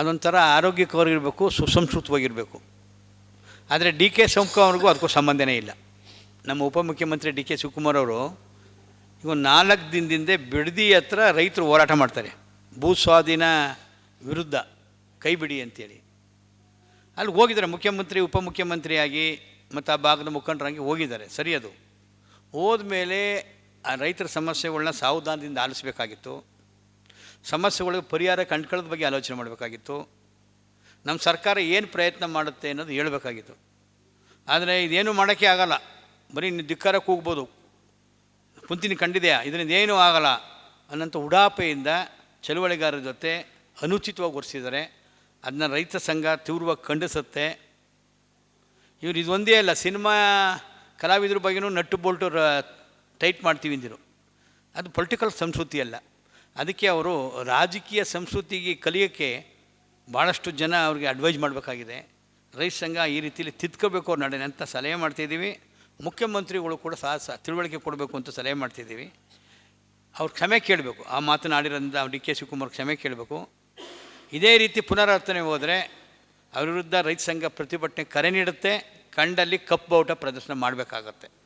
ಅದೊಂಥರ ಆರೋಗ್ಯಕರವಾಗಿರಬೇಕು, ಸುಸಂಸ್ಕೃತವಾಗಿರಬೇಕು. ಆದರೆ D K Shivakumar ಅವ್ರಿಗೂ ಅದಕ್ಕೂ ಸಂಬಂಧನೇ ಇಲ್ಲ. ನಮ್ಮ ಉಪಮುಖ್ಯಮಂತ್ರಿ ಡಿ ಕೆ ಶಿವಕುಮಾರ್ ಅವರು ಇವು ನಾಲ್ಕು ದಿನದಿಂದ ಬಿಡದಿ ಹತ್ರ ರೈತರು ಹೋರಾಟ ಮಾಡ್ತಾರೆ. ಭೂ ಸ್ವಾಧೀನ ವಿರುದ್ಧ ಕೈ ಬಿಡಿ ಅಂತೇಳಿ. ಅಲ್ಲಿ ಹೋಗಿದ್ದಾರೆ ಮುಖ್ಯಮಂತ್ರಿ, ಉಪಮುಖ್ಯಮಂತ್ರಿಯಾಗಿ ಮತ್ತು ಆ ಭಾಗದ ಮುಖಂಡರಾಗಿ ಹೋಗಿದ್ದಾರೆ ಸರಿ ಅದು ಹೋದ್ಮೇಲೆ ಆ ರೈತರ ಸಮಸ್ಯೆಗಳನ್ನ ಸಾವಧಾನದಿಂದ ಆಲಿಸಬೇಕಾಗಿತ್ತು. ಸಮಸ್ಯೆಗಳಿಗೆ ಪರಿಹಾರ ಕಂಡ್ಕೊಳ್ಳೋದ ಬಗ್ಗೆ ಆಲೋಚನೆ ಮಾಡಬೇಕಾಗಿತ್ತು. ನಮ್ಮ ಸರ್ಕಾರ ಏನು ಪ್ರಯತ್ನ ಮಾಡುತ್ತೆ ಅನ್ನೋದು ಹೇಳಬೇಕಾಗಿತ್ತು. ಆದರೆ ಇದೇನು ಮಾಡೋಕ್ಕೆ ಆಗಲ್ಲ. ಬರೀ ನೀವು ಧಿಕ್ಕಾರಾಗಿ ಕೂಗ್ಬೋದು. ಕುಂತಿನ ಕಂಡಿದೆಯಾ? ಇದರಿಂದ ಏನೂ ಆಗಲ್ಲ ಅನ್ನೋಂಥ ಉಡಾಪೆಯಿಂದ ಚಳುವಳಿಗಾರರ ಜೊತೆ ಅನುಚಿತವಾಗಿ ಒರೆಸಿದರೆ ಅದನ್ನ ರೈತ ಸಂಘ ತೀವ್ರವಾಗಿ ಖಂಡಿಸುತ್ತೆ. ಇವ್ರು ಇದೊಂದೇ ಅಲ್ಲ, ಸಿನಿಮಾ ಕಲಾವಿದ್ರ ಬಗ್ಗೆನೂ ನಟ್ಟು ಬೋಲ್ಟು ಟೈಟ್ ಮಾಡ್ತೀವಿ ಅಂದಿರು. ಅದು ಪೊಲಿಟಿಕಲ್ ಸಂಸ್ಕೃತಿ ಅಲ್ಲ. ಅದಕ್ಕೆ ಅವರು ರಾಜಕೀಯ ಸಂಸ್ಕೃತಿಗೆ ಕಲಿಯೋಕ್ಕೆ ಭಾಳಷ್ಟು ಜನ ಅವ್ರಿಗೆ ಅಡ್ವೈಸ್ ಮಾಡಬೇಕಾಗಿದೆ. ರೈತ ಸಂಘ ಈ ರೀತಿಯಲ್ಲಿ ತಿದ್ಕೋಬೇಕು ಅವ್ರ ನಡೆ ಅಂತ ಸಲಹೆ ಮಾಡ್ತಿದ್ದೀವಿ ಮುಖ್ಯಮಂತ್ರಿಗಳು ಕೂಡ ಸಹ ಸಹ ತಿಳುವಳಿಕೆ ಕೊಡಬೇಕು ಅಂತ ಸಲಹೆ ಮಾಡ್ತಿದ್ದೀವಿ ಅವ್ರು ಕ್ಷಮೆ ಕೇಳಬೇಕು. ಆ ಮಾತನಾಡಿರೋದ್ರಿಂದ ಡಿ ಕೆ ಶಿವಕುಮಾರ್ ಕ್ಷಮೆ ಕೇಳಬೇಕು. ಇದೇ ರೀತಿ ಪುನರಾವರ್ತನೆ ಹೋದರೆ ಅವರ ವಿರುದ್ಧ ರೈತ ಸಂಘ ಪ್ರತಿಭಟನೆ ಕರೆ ನೀಡುತ್ತೆ. ಕಂಡಲ್ಲಿ ಕಪ್ಪು ಬಾವುಟ ಪ್ರದರ್ಶನ ಮಾಡಬೇಕಾಗತ್ತೆ.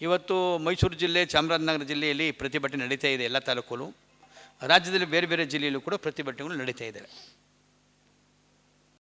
ಇವತ್ತು ಮೈಸೂರು ಜಿಲ್ಲೆ ಚಾಮರಾಜನಗರ ಜಿಲ್ಲೆಯಲ್ಲಿ ಪ್ರತಿಭಟನೆ ನಡೀತಾ ಇದೆ ಎಲ್ಲ ತಾಲೂಕಲ್ಲೂ. ರಾಜ್ಯದಲ್ಲಿ ಬೇರೆ ಬೇರೆ ಜಿಲ್ಲೆಯಲ್ಲೂ ಕೂಡ ಪ್ರತಿಭಟನೆಗಳು ನಡೀತಾ ಇದ್ದಾವೆ.